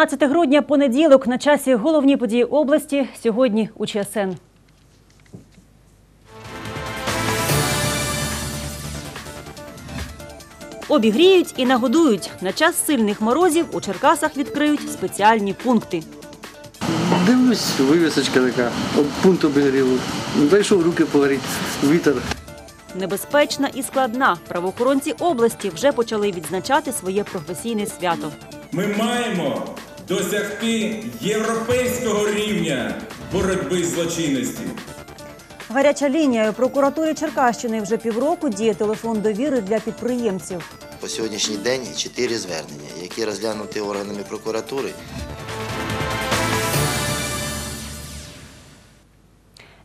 17 грудня, понеділок, на часі головні події області. Сьогодні у ЧСН. Обігріють і нагодують. На час сильних морозів у Черкасах відкриють спеціальні пункти. Дивлюсь, вивісочка така, пункт обігріву. Зайшов руки погріти, вітер. Небезпечна і складна. Правоохоронці області вже почали відзначати своє професійне свято. Ми маємо досягти європейського рівня боротьби з злочинністю. Гаряча лінія у прокуратурі Черкащини вже півроку діє телефон довіри для підприємців. По сьогоднішній день чотири звернення, які розглянуті органами прокуратури.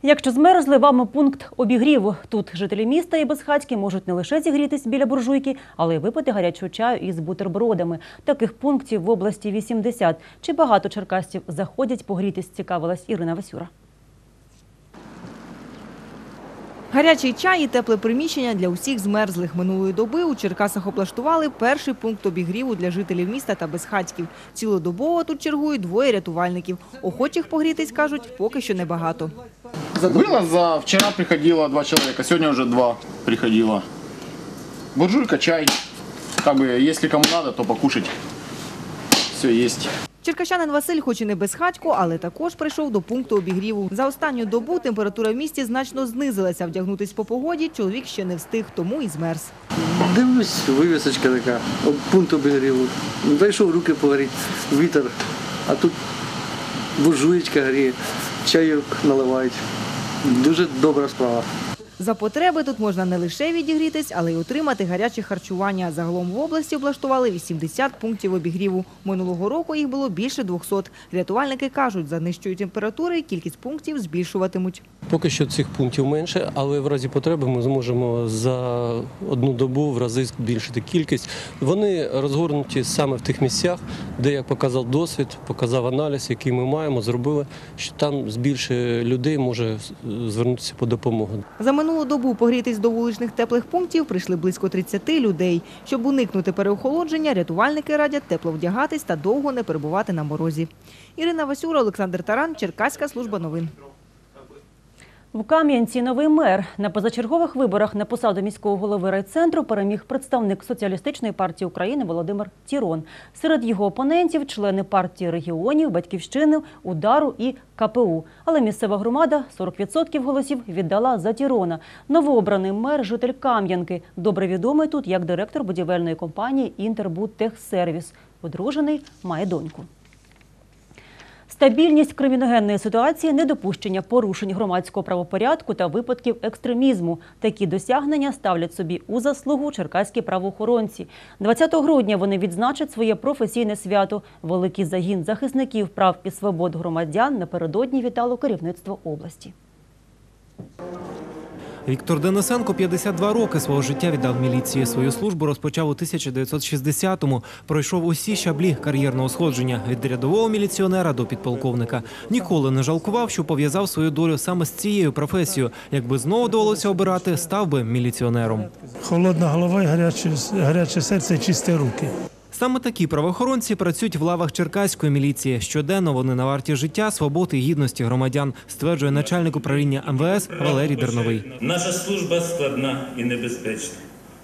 Якщо змерзли, вам пункт обігріву. Тут жителі міста і безхатьки можуть не лише зігрітись біля буржуйки, але й випити гарячого чаю із бутербродами. Таких пунктів в області 80. Чи багато черкасців заходять погрітись, цікавилась Ірина Васюра. Гарячий чай і тепле приміщення для усіх змерзлих. Минулої доби у Черкасах облаштували перший пункт обігріву для жителів міста та безхатьків. Цілодобово тут чергують двоє рятувальників. Охочих погрітись, кажуть, поки що небагато. Было за вчера приходило два человека, сегодня уже два приходило. Буржуйка, чай. Как бы, если кому надо, то покушать. Все есть. Черкащанин Василь, хоч і не безхатько, але також прийшов до пункту обігріву. За останню добу температура в місті значно знизилася. Вдягнутись по погоді чоловік ще не встиг, тому і змерз. Дивлюсь, вивісочка така, пункт обігріву. Зайшов руки погріти, вітер. А тут буржуєчка гріє, чайок наливають. Дуже добра справа. За потреби тут можна не лише відігрітись, але й отримати гаряче харчування. Загалом в області облаштували 80 пунктів обігріву. Минулого року їх було більше 200. Рятувальники кажуть, за нижчої температури кількість пунктів збільшуватимуть. Поки що цих пунктів менше, але в разі потреби ми зможемо за одну добу в рази збільшити кількість. Вони розгорнуті саме в тих місцях, де, як показав досвід, показав аналіз, який ми маємо, зробили, що там більше людей може звернутися по допомогу. Минулу добу погрітись до вуличних теплих пунктів прийшли близько 30 людей. Щоб уникнути переохолодження, рятувальники радять тепло вдягатись та довго не перебувати на морозі. Ірина Васюра, Олександр Таран, Черкаська служба новин. В Кам'янці новий мер на позачергових виборах на посаду міського голови райцентру переміг представник соціалістичної партії України Володимир Тірон. Серед його опонентів члени партії регіонів, батьківщини, удару і КПУ. Але місцева громада 40% голосів віддала за Тірона. Новообраний мер, житель Кам'янки, добре відомий тут як директор будівельної компанії Інтербудтехсервіс. Одружений, має доньку. Стабільність криміногенної ситуації, недопущення порушень громадського правопорядку та випадків екстремізму. Такі досягнення ставлять собі у заслугу черкаські правоохоронці. 20 грудня вони відзначать своє професійне свято. Великий загін захисників прав і свобод громадян напередодні вітало керівництво області. Віктор Денисенко 52 роки свого життя віддав міліції. Свою службу розпочав у 1960-му. Пройшов усі щаблі кар'єрного сходження від рядового міліціонера до підполковника. Ніколи не жалкував, що пов'язав свою долю саме з цією професією. Якби знову довелося обирати, став би міліціонером. Холодна голова і гаряче, гаряче серце і чисті руки. Саме такі правоохоронці працюють в лавах черкаської міліції. Щоденно вони на варті життя, свободи і гідності громадян, стверджує начальник управління МВС Валерій Дерновий. Наша служба складна і небезпечна.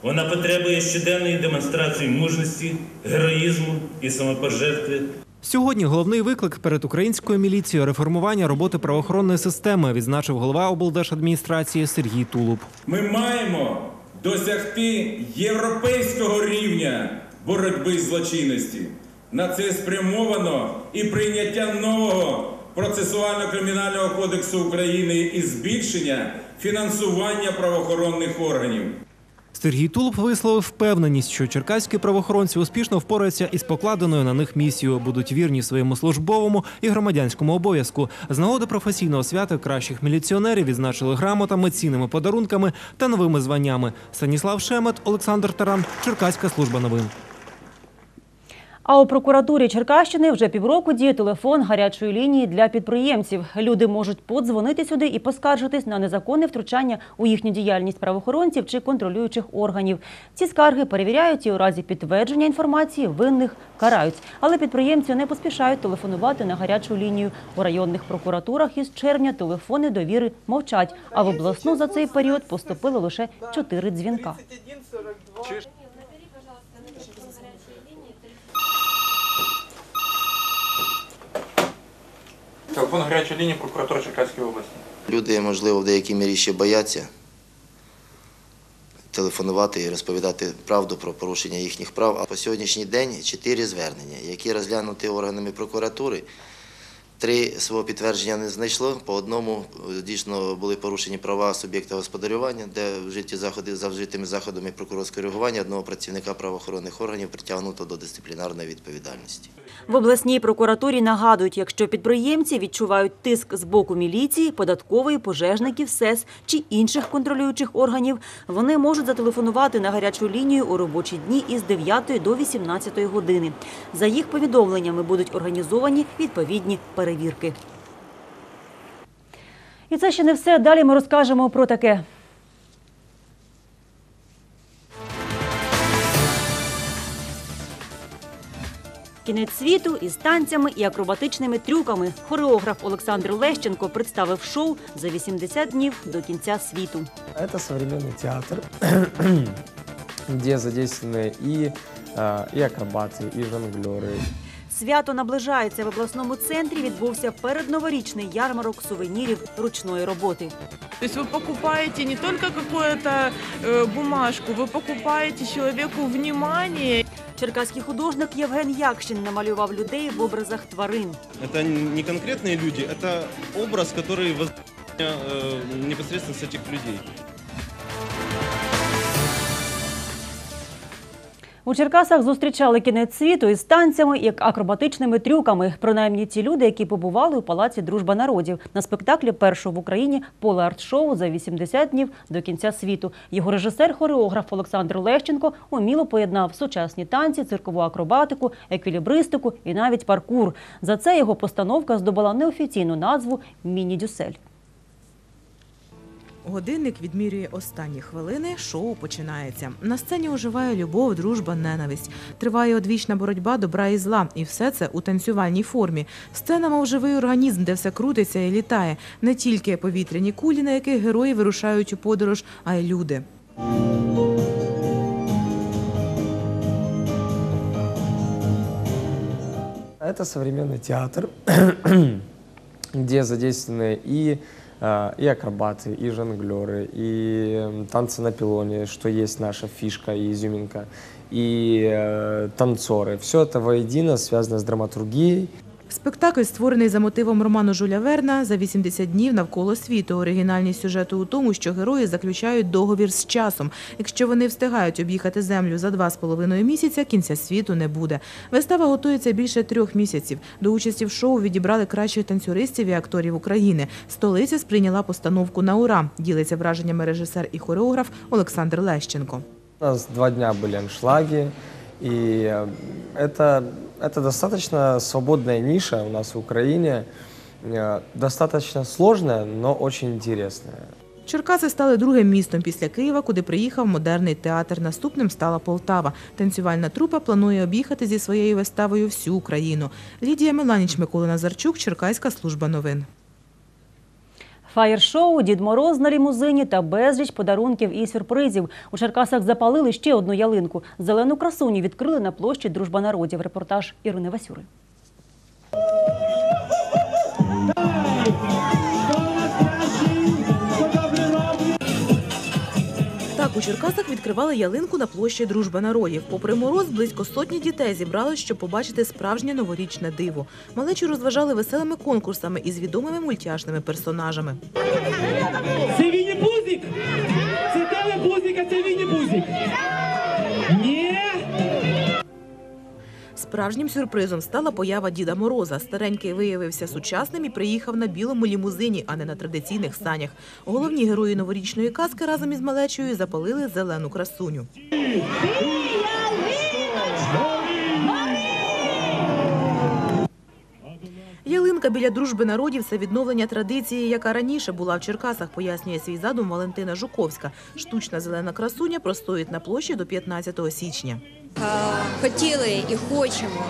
Вона потребує щоденної демонстрації мужності, героїзму і самопожертви. Сьогодні головний виклик перед українською міліцією реформування роботи правоохоронної системи, відзначив голова облдержадміністрації Сергій Тулуб. Ми маємо досягти європейського рівня боротьби з злочинністю. На це спрямовано і прийняття нового процесуально-кримінального кодексу України і збільшення фінансування правоохоронних органів. Сергій Тулуб висловив впевненість, що черкаські правоохоронці успішно впораються із покладеною на них місією, будуть вірні своєму службовому і громадянському обов'язку. З нагоди професійного свята кращих міліціонерів відзначили грамотами, цінними подарунками та новими званнями. Станіслав Шемет, Олександр Таран, Черкаська служба новин. А у прокуратурі Черкащини вже півроку діє телефон гарячої лінії для підприємців. Люди можуть подзвонити сюди і поскаржитись на незаконне втручання у їхню діяльність правоохоронців чи контролюючих органів. Ці скарги перевіряють і у разі підтвердження інформації винних карають. Але підприємці не поспішають телефонувати на гарячу лінію. У районних прокуратурах із червня телефони довіри мовчать. А в обласну за цей період поступило лише чотири дзвінка. Телефон гарячої лінії прокуратури Черкаської області. Люди, можливо, в деякій мірі ще бояться телефонувати і розповідати правду про порушення їхніх прав. А по сьогоднішній день чотири звернення, які розглянуті органами прокуратури. Три свого підтвердження не знайшло. По одному е, дійсно були порушені права суб'єкта господарювання, де вжиті заходи за вжитими заходами прокурорського реагування одного працівника правоохоронних органів притягнуто до дисциплінарної відповідальності. В обласній прокуратурі нагадують, якщо підприємці відчувають тиск з боку міліції, податкової, пожежників, СЕС чи інших контролюючих органів, вони можуть зателефонувати на гарячу лінію у робочі дні із 9 до 18 години. За їх повідомленнями будуть організовані відповідні перевірки І це ще не все. Далі ми розкажемо про таке. Кінець світу із танцями і акробатичними трюками. Хореограф Олександр Лещенко представив шоу за 80 днів до кінця світу. Это современный театр, где задействованы и, э, и акробаты, и жонглеры. Свято наближається в обласному центрі. Відбувся передноворічний ярмарок сувенірів ручної роботи. То есть вы покупаете не только какую-то э, бумажку, вы покупаете человеку внимание. Черкаський художник Євген Якшин намалював людей в образах тварин. Это не конкретные люди, это образ, который воз... э, непосредственно с этих людей. У Черкасах зустрічали кінець світу із танцями і акробатичними трюками. Принаймні ті люди, які побували у палаці Дружба народів на спектаклі першого в Україні поле арт-шоу за 80 днів до кінця світу. Його режисер-хореограф Олександр Лещенко уміло поєднав сучасні танці, циркову акробатику, еквілібристику і навіть паркур. За це його постановка здобула неофіційну назву Міні-дюсель. Годинник відмірює останні хвилини. Шоу починається. На сцені оживає любов, дружба, ненависть. Триває одвічна боротьба добра і зла. І все це у танцювальній формі. Сцена, мов живий організм, де все крутиться і літає. Не тільки повітряні кулі, на яких герої вирушають у подорож, а й люди. Это современный театр, где задействованы и, э, и акробаты, и жонглеры, и танцы на пилоне, что есть наша фишка и изюминка, и э, танцоры. Все это воедино связано с драматургией. Спектакль створений за мотивом роману Жуля Верна за 80 днів навколо світу. Оригінальність сюжету у тому, що герої заключають договір з часом. Якщо вони встигають об'їхати землю за два з половиною місяця, кінця світу не буде. Вистава готується більше трьох місяців. До участі в шоу відібрали кращих танцюристів і акторів України. Столиця сприйняла постановку на ура. Ділиться враженнями режисер і хореограф Олександр Лещенко. У нас два дня были аншлаги, и э, это, это достаточно свободная ниша у нас в Украине, э, достаточно сложная, но очень интересная. Черкаси стали другим містом після Києва, куди приїхав модерний театр. Наступним стала Полтава. Танцювальна трупа планує об'їхати зі своєю виставою всю Україну. Лідія Меланіч, Микола Назарчук, Черкаська служба новин. Фаєр-шоу, Дід Мороз на лімузині та безліч подарунків і сюрпризів. У Черкасах запалили ще одну ялинку. Зелену красуню відкрили на площі Дружба народів. Репортаж Ірини Васюри. У Черкасах відкривали ялинку на площі Дружба народів. Попри мороз, близько сотні дітей зібралось, щоб побачити справжнє новорічне диво. Малечі розважали веселими конкурсами із відомими мультяшними персонажами. Справжнім сюрпризом стала поява Діда Мороза. Старенький виявився сучасним і приїхав на білому лімузині, а не на традиційних санях. Головні герої новорічної казки разом із малечою запалили зелену красуню. Ялинка біля дружби народів це відновлення традиції, яка раніше була в Черкасах, пояснює свій задум Валентина Жуковська. Штучна зелена красуня простоїть на площі до 15 січня хотіли і хочемо,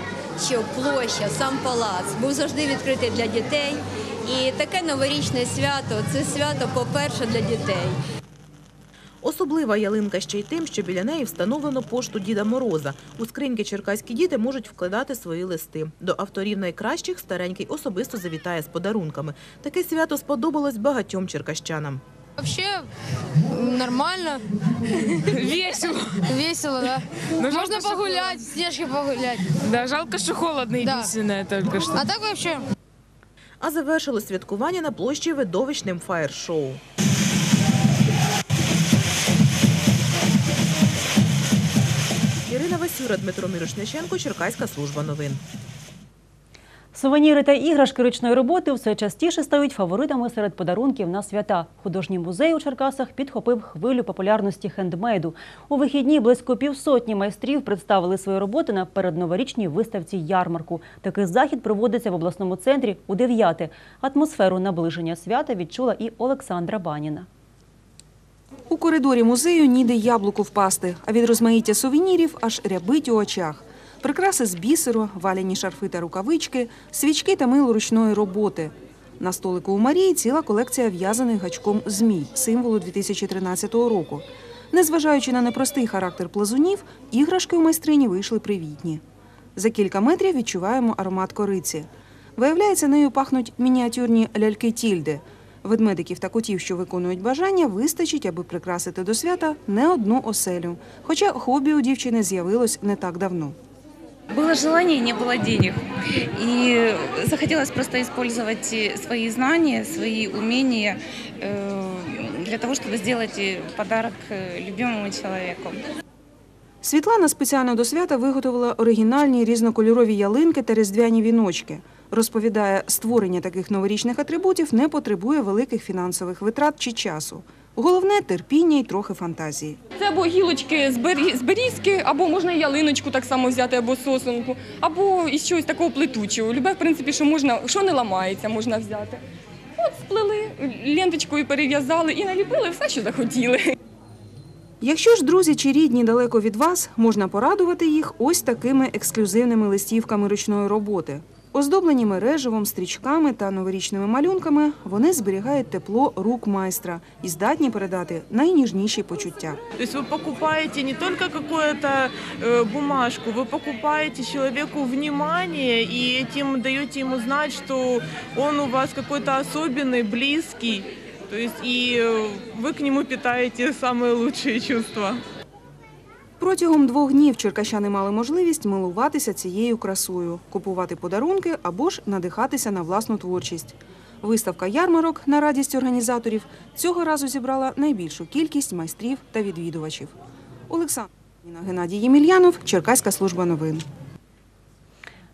щоб площа, сам палац був завжди відкритий для дітей. І таке новорічне свято це свято, по-перше, для дітей. Особлива ялинка ще й тим, що біля неї встановлено пошту Діда Мороза. У скриньки черкаські діти можуть вкладати свої листи. До авторів найкращих старенький особисто завітає з подарунками. Таке свято сподобалось багатьом черкащанам. Вообще нормально. Весело. Весело, да. Можно погулять, в снежке погулять. Да, жалко, что холодно единственное только что. А так вообще А завершили святкування на площі видовищним фаєр-шоу. Ірина Васюра, Дмитро Мірошниченко, Черкаська служба новин. Сувеніри та іграшки ручної роботи все частіше стають фаворитами серед подарунків на свята. Художній музей у Черкасах підхопив хвилю популярності хендмейду. У вихідні близько півсотні майстрів представили свої роботи на передноворічній виставці ярмарку. Такий захід проводиться в обласному центрі у дев'яте. Атмосферу наближення свята відчула і Олександра Баніна. У коридорі музею ніде яблуку впасти, а від розмаїття сувенірів аж рябить у очах. Прикраси з бісеру, валяні шарфи та рукавички, свічки та мило ручної роботи. На столику у Марії ціла колекція в'язаних гачком змій, символу 2013 року. Незважаючи на непростий характер плазунів, іграшки у майстрині вийшли привітні. За кілька метрів відчуваємо аромат кориці. Виявляється, нею пахнуть мініатюрні ляльки тільди. Ведмедиків та котів, що виконують бажання, вистачить, аби прикрасити до свята не одну оселю. Хоча хобі у дівчини з'явилось не так давно. Было желание, не было денег. И захотелось просто использовать э, свои знания, свои умения э, для того, чтобы сделать э, подарок э, любимому человеку. Світлана спеціально до свята виготовила оригінальні різнокольорові ялинки та різдвяні віночки. Розповідає, створення таких новорічних атрибутів не потребує великих фінансових витрат чи часу. Головне терпіння і трохи фантазії. Це або гілочки з берізки, або можна ялиночку так само взяти, або сосунку, або із чогось такого плетучого. Любе, в принципі, що можна, що не ламається, можна взяти. От сплели, ленточкою перев'язали і наліпили все, що захотіли. Якщо ж друзі чи рідні далеко від вас, можна порадувати їх ось такими ексклюзивними листівками ручної роботи. Оздоблені мереживом, стрічками та новорічними малюнками, вони зберігають тепло рук майстра і здатні передати найніжніші почуття. То есть вы покупаете не только какую-то э, бумажку, вы покупаете человеку внимание и этим даете ему знать, что он у вас какой-то особенный, близкий. То есть и э, вы к нему питаете самые лучшие чувства. Протягом двох днів черкащани мали можливість милуватися цією красою, купувати подарунки або ж надихатися на власну творчість. Виставка ярмарок на радість організаторів цього разу зібрала найбільшу кількість майстрів та відвідувачів. Олександр Геннадій Ємельянов, Черкаська служба новин.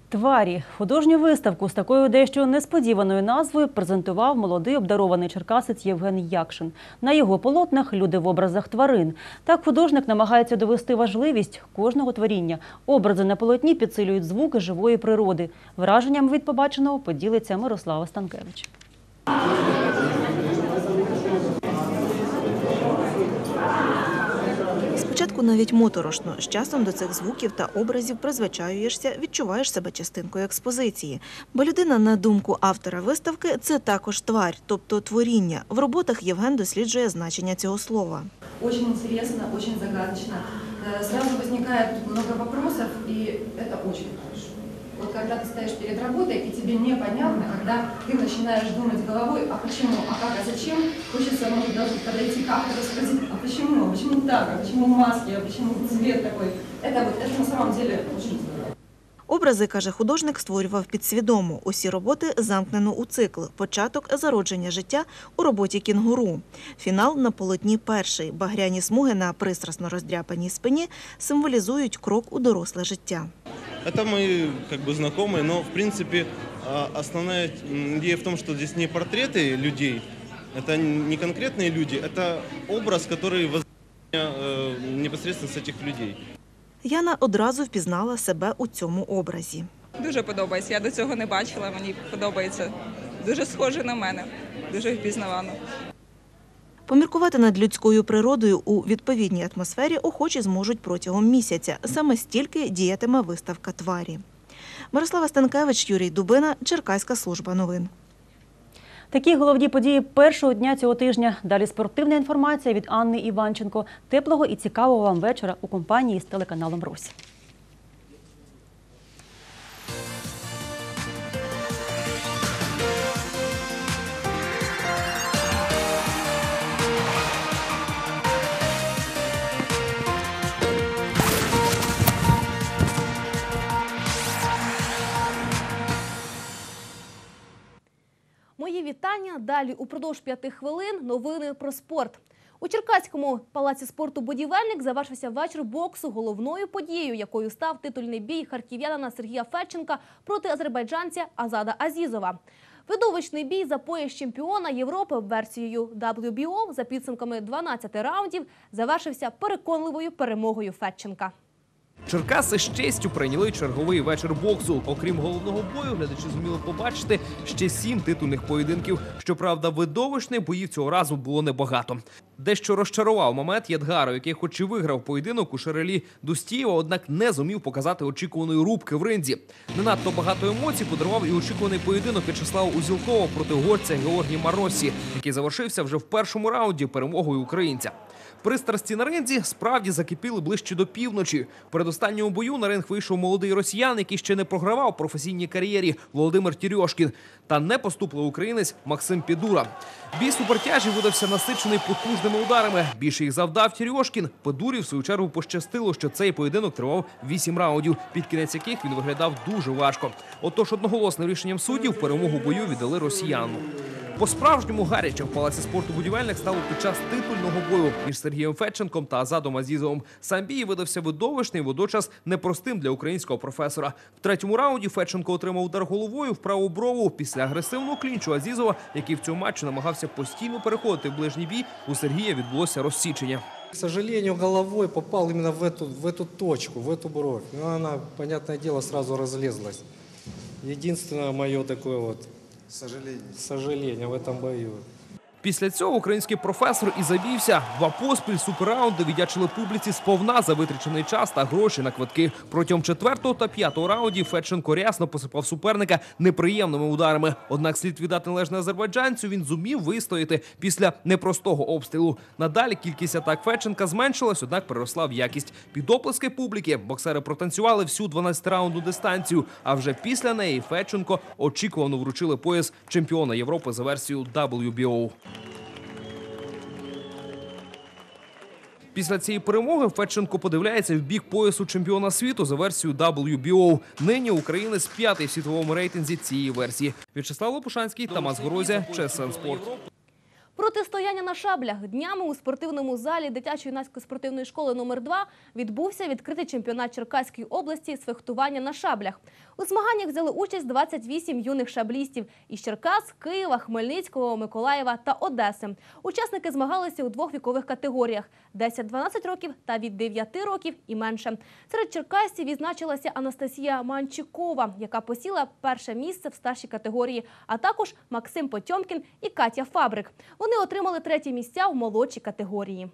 Тварі художню виставку з такою дещо несподіваною назвою презентував молодий обдарований черкасець Євген Якшин. На його полотнах люди в образах тварин. Так художник намагається довести важливість кожного творіння. Образи на полотні підсилюють звуки живої природи. Враженням від побаченого поділиться Мирослава Станкевич. Спочатку навіть моторошно. З часом до цих звуків та образів призвичаюєшся, відчуваєш себе частинкою експозиції. Бо людина, на думку автора виставки, це також тварь, тобто творіння. В роботах Євген досліджує значення цього слова. Дуже цікаво, дуже загадочно. Э, Сразу возникает много і и это очень хорошо. Вот когда ты стоишь перед работой, и тебе непонятно, когда ты начинаешь думать головой, а почему, а как, а зачем, хочется, может, даже подойти к автору и спросить, а почему, а почему так, а почему маски, а почему цвет такой. Это, вот, это на самом деле очень здорово. Образи, каже художник, створював підсвідомо. Усі роботи замкнено у цикл. Початок зародження життя у роботі кінгуру. Фінал на полотні перший. Багряні смуги на пристрасно роздряпаній спині символізують крок у доросле життя. Это мои как бы знакомые, но в принципе а, основная м, идея в том, что здесь не портреты людей, это не конкретные люди, это образ, который воз- э, непосредственно с этих людей. Яна одразу впізнала себе у цьому образі. Дуже подобається. Я до цього не бачила. Мені подобається. Дуже схоже на мене. Дуже впізнавано. Поміркувати над людською природою у відповідній атмосфері охочі зможуть протягом місяця. Саме стільки діятиме виставка тварі. Мирослава Станкевич, Юрій Дубина, Черкаська служба новин. Такі головні події першого дня цього тижня. Далі спортивна інформація від Анни Іванченко. Теплого і цікавого вам вечора у компанії з телеканалом Русь. Мої вітання. Далі упродовж п'яти хвилин новини про спорт. У Черкаському палаці спорту Будівельник завершився вечір боксу. Головною подією, якою став титульний бій харків'янина Сергія Федченка проти азербайджанця Азада Азізова. Видовищний бій за пояс чемпіона Європи версією WBO за підсумками 12 раундів завершився переконливою перемогою Федченка. Черкаси з честю прийняли черговий вечір боксу. Окрім головного бою, глядачі зуміли побачити ще сім титульних поєдинків. Щоправда, видовищних боїв цього разу було небагато. Дещо розчарував момент Єдгару, який, хоч і виграв поєдинок у Шерелі Дустієва, однак не зумів показати очікуваної рубки в ринзі. Не надто багато емоцій подарував і очікуваний поєдинок В'ячеслава Узілкова проти угорця Георгія Маросі, який завершився вже в першому раунді перемогою українця. Пристрасті на ринзі справді закипіли ближче до півночі. В передостанньому бою на ринг вийшов молодий росіян, який ще не програвав професійній кар'єрі Володимир Тірьошкін та непоступливий українець Максим Підура. Бій супертяжі видався насичений потужними ударами. Більше їх завдав Тірьошкін. Педурі, в свою чергу, пощастило, що цей поєдинок тривав 8 раундів, під кінець яких він виглядав дуже важко. Отож, одноголосним рішенням суддів перемогу бою віддали росіяну. По-справжньому гаряче в палаці спорту будівельник стало під час титульного бою між Сергієм Федченком та Азадом Азізовим. Сам бій видався видовищний, водночас непростим для українського професора. В третьому раунді Федченко отримав удар головою в праву брову після агресивного клінчу Азізова, який в цьому матчі намагався постійно переходити в ближній бій. У Сергія відбулося розсічення. К сожалению, головой попал именно в эту, в эту точку, в эту бровь. Но она, понятное дело, сразу разлезлась. Единственное мое такое вот сожаление, сожаление в этом бою. Після цього український професор і завівся. Два поспіль суперраунди віддячили публіці сповна за витрачений час та гроші на квитки. Протягом четвертого та п'ятого раундів Федченко рясно посипав суперника неприємними ударами. Однак слід віддати належне азербайджанцю. Він зумів вистояти після непростого обстрілу. Надалі кількість атак Федченка зменшилась, однак приросла в якість. Під оплески публіки боксери протанцювали всю 12-раундну дистанцію. А вже після неї Федченко очікувано вручили пояс чемпіона Європи за версією WBO. Після цієї перемоги Федченко подивляється в бік поясу чемпіона світу за версією WBO. Нині українець п'ятий в світовому рейтинзі цієї версії. В'ячеслав Лопушанський, Тамас Горозя, ЧСН Спорт. Протистояння на шаблях днями у спортивному залі дитячо-юнацької спортивної школи номер 2 відбувся відкритий чемпіонат Черкаської області з фехтування на шаблях. У змаганнях взяли участь 28 юних шаблістів із Черкас, Києва, Хмельницького, Миколаєва та Одеси. Учасники змагалися у двох вікових категоріях: 10-12 років та від 9 років і менше. Серед черкасців відзначилася Анастасія Манчикова, яка посіла перше місце в старшій категорії, а також Максим Потьомкін і Катя Фабрик. Вони отримали треті місця в молодшій категорії.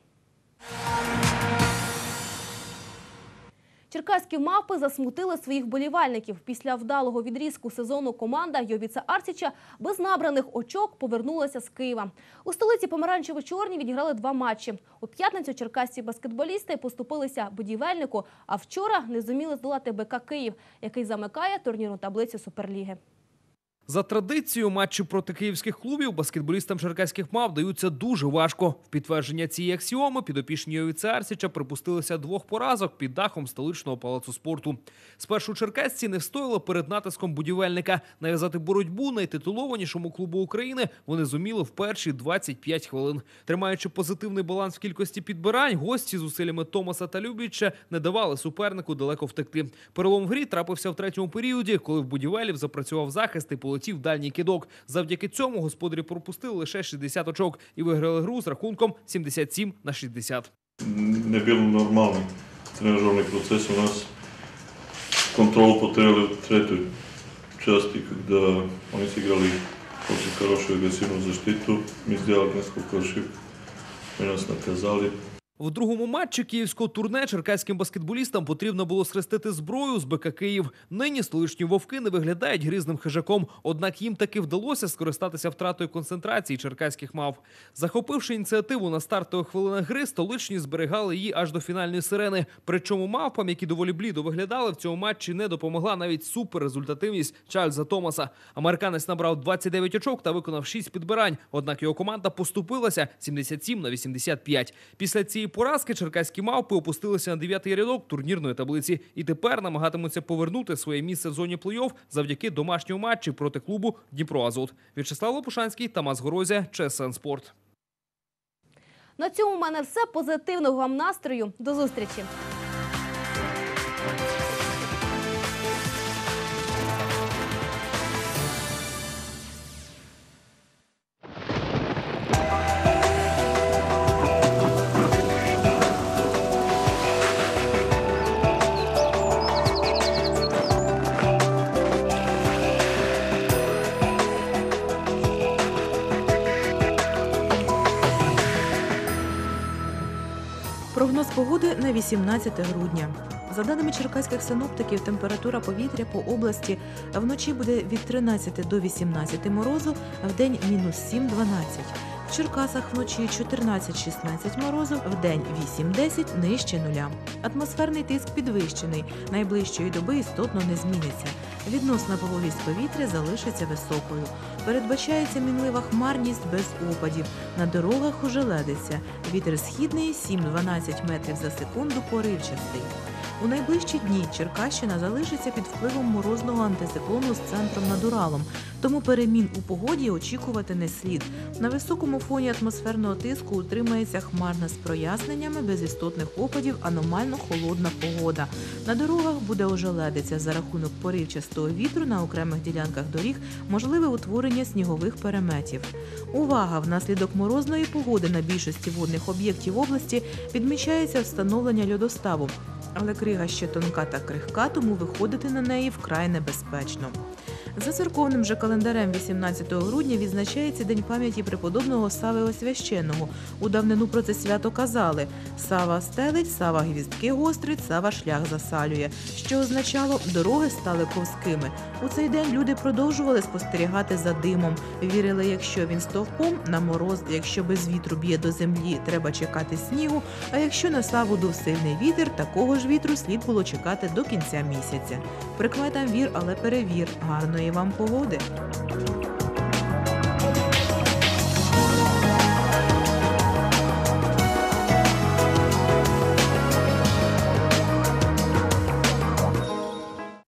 Черкаські мапи засмутили своїх болівальників. Після вдалого відрізку сезону команда Йовіца Арсіча без набраних очок повернулася з Києва. У столиці помаранчево-чорні відіграли два матчі. У п'ятницю черкасці баскетболісти поступилися будівельнику, а вчора не зуміли здолати БК Київ, який замикає турнірну таблицю Суперліги. За традицією, матчі проти київських клубів баскетболістам черкаських мав даються дуже важко. В підтвердження цієї аксіоми підопічні Йовіце Арсіча припустилися двох поразок під дахом столичного палацу спорту. Спершу черкасці не встояли перед натиском будівельника. Нав'язати боротьбу найтитулованішому клубу України вони зуміли в перші 25 хвилин. Тримаючи позитивний баланс в кількості підбирань, гості з усиллями Томаса та Любіча не давали супернику далеко втекти. Перелом в грі трапився в третьому періоді, коли в будівелів запрацював захист і полетів дальній кидок. Завдяки цьому господарі пропустили лише 60 очок і виграли гру з рахунком 77 на 60. не был нормальный тренажерный процесс у нас. kontrolu poterali u tretoj časti kada oni su igrali очень хорошую агрессивную защиту. Мы сделали несколько ошибок, и нас наказали. В другому матчі київського турне черкаським баскетболістам потрібно було схрестити зброю з БК Київ. Нині столичні вовки не виглядають грізним хижаком, однак їм таки вдалося скористатися втратою концентрації черкаських мав. Захопивши ініціативу на стартових хвилинах гри, столичні зберігали її аж до фінальної сирени. Причому мавпам, які доволі блідо виглядали, в цьому матчі не допомогла навіть суперрезультативність Чарльза Томаса. Американець набрав 29 очок та виконав 6 підбирань. Однак його команда поступилася 77 на 85. Після цієї поразки черкаські мавпи опустилися на дев'ятий рядок турнірної таблиці і тепер намагатимуться повернути своє місце в зоні плей-офф завдяки домашньому матчі проти клубу Дніпро Азот. В'ячеслав Лопушанський, Тамас Горозя, ЧСН Спорт. На цьому в мене все. Позитивного вам настрою. До зустрічі! 18 грудня. За даними черкаських синоптиків, температура повітря по області вночі буде від 13 до 18 морозу, в день мінус 7-12. В Черкасах вночі 14-16 морозу, в день 8-10 нижче нуля. Атмосферний тиск підвищений. Найближчої доби істотно не зміниться. Відносна вологість повітря залишиться високою. Передбачається мінлива хмарність без опадів. На дорогах ожеледиться. Вітер східний 7-12 метрів за секунду поривчастий. У найближчі дні Черкащина залишиться під впливом морозного антициклону з центром над Уралом, тому перемін у погоді очікувати не слід. На високому фоні атмосферного тиску утримається хмарна з проясненнями без істотних опадів, аномально холодна погода. На дорогах буде ожеледиця за рахунок поривчастого вітру на окремих ділянках доріг, можливе утворення снігових переметів. Увага! Внаслідок морозної погоди на більшості водних об'єктів області відмічається встановлення льодоставу. Але крига ще тонка та крихка, тому виходити на неї вкрай небезпечно. За церковним же календарем 18 грудня відзначається День пам'яті преподобного Сави Освященого. У давнину про це свято казали Сава стелить, Сава гвіздки гострить, Сава шлях засалює, що означало дороги стали ковськими. У цей день люди продовжували спостерігати за димом. Вірили, якщо він стовпом на мороз, якщо без вітру б'є до землі, треба чекати снігу. А якщо на саву дув сильний вітер, такого ж вітру слід було чекати до кінця місяця. Прикметам вір, але перевір. Гарної вам погоди!